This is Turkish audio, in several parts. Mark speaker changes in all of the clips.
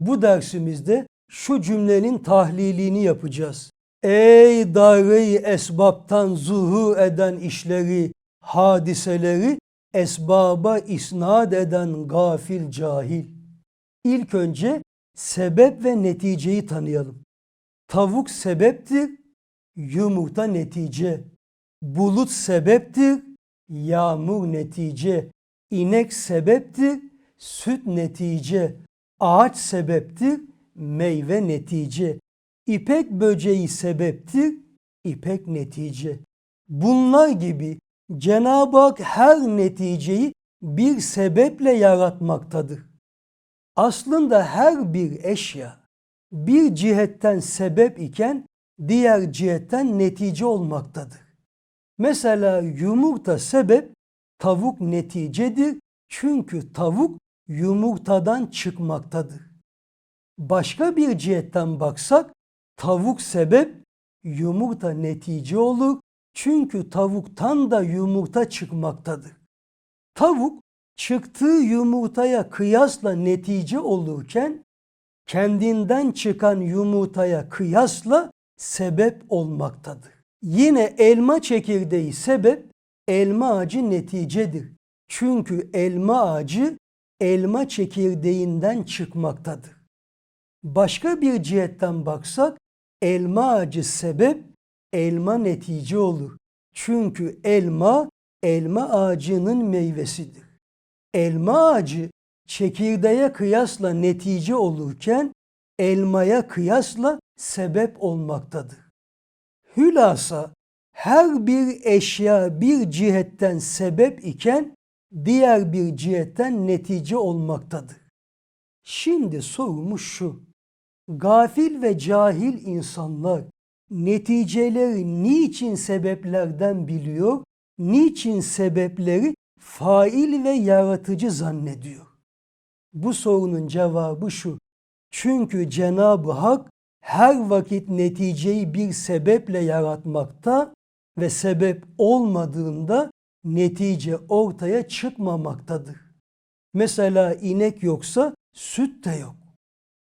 Speaker 1: Bu dersimizde şu cümlenin tahlilini yapacağız. Ey daire esbaptan zuhur eden işleri, hadiseleri esbaba isnat eden gafil cahil. İlk önce sebep ve neticeyi tanıyalım. Tavuk sebeptir, yumurta netice. Bulut sebeptir, yağmur netice. İnek sebeptir, süt netice. Ağaç sebeptir, meyve netice. İpek böceği sebeptir, ipek netice. Bunlar gibi Cenab-ı Hak her neticeyi bir sebeple yaratmaktadır. Aslında her bir eşya bir cihetten sebep iken diğer cihetten netice olmaktadır. Mesela yumurta sebep, tavuk neticedir çünkü tavuk yumurtadan çıkmaktadır. Başka bir cihetten baksak tavuk sebep, yumurta netice olur çünkü tavuktan da yumurta çıkmaktadır. Tavuk çıktığı yumurtaya kıyasla netice olurken kendinden çıkan yumurtaya kıyasla sebep olmaktadır. Yine elma çekirdeği sebep, elma ağacı neticedir. Çünkü elma ağacı elma çekirdeğinden çıkmaktadır. Başka bir cihetten baksak elma ağacı sebep, elma netice olur. Çünkü elma elma ağacının meyvesidir. Elma ağacı çekirdeğe kıyasla netice olurken elmaya kıyasla sebep olmaktadır. Hülasa her bir eşya bir cihetten sebep iken diğer bir cihetten netice olmaktadır. Şimdi sorumuz şu. Gafil ve cahil insanlar neticeleri niçin sebeplerden biliyor, niçin sebepleri fail ve yaratıcı zannediyor? Bu sorunun cevabı şu. Çünkü Cenab-ı Hak her vakit neticeyi bir sebeple yaratmakta ve sebep olmadığında netice ortaya çıkmamaktadır. Mesela inek yoksa süt de yok.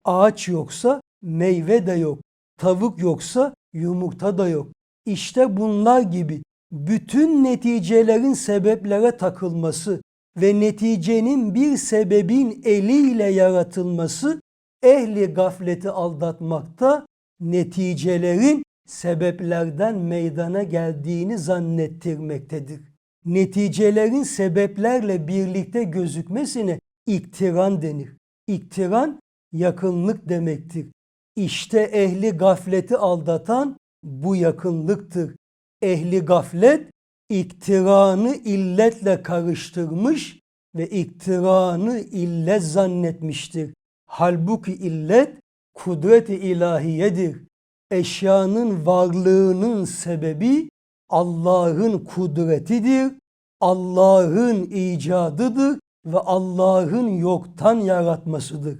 Speaker 1: Ağaç yoksa meyve de yok. Tavuk yoksa yumurta da yok. İşte bunlar gibi bütün neticelerin sebeplere takılması ve neticenin bir sebebin eliyle yaratılması ehli gafleti aldatmakta, neticelerin sebeplerden meydana geldiğini zannettirmektedir. Neticelerin sebeplerle birlikte gözükmesine iktiran denir. İktiran yakınlık demektir. İşte ehli gafleti aldatan bu yakınlıktır. Ehli gaflet iktiranı illetle karıştırmış ve iktiranı illet zannetmiştir. Halbuki illet kudret-i ilahiyedir. Eşyanın varlığının sebebi Allah'ın kudretidir, Allah'ın icadıdır ve Allah'ın yoktan yaratmasıdır.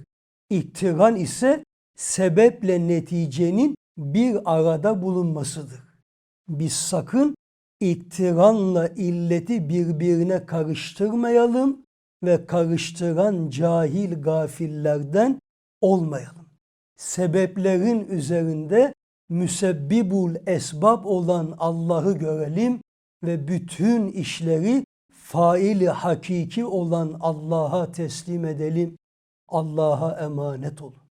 Speaker 1: İktiran ise sebeple neticenin bir arada bulunmasıdır. Biz sakın iktiranla illeti birbirine karıştırmayalım ve karıştıran cahil gafillerden olmayalım. Sebeplerin üzerinde müsebbibul esbab olan Allah'ı görelim ve bütün işleri faili hakiki olan Allah'a teslim edelim. Allah'a emanet olun.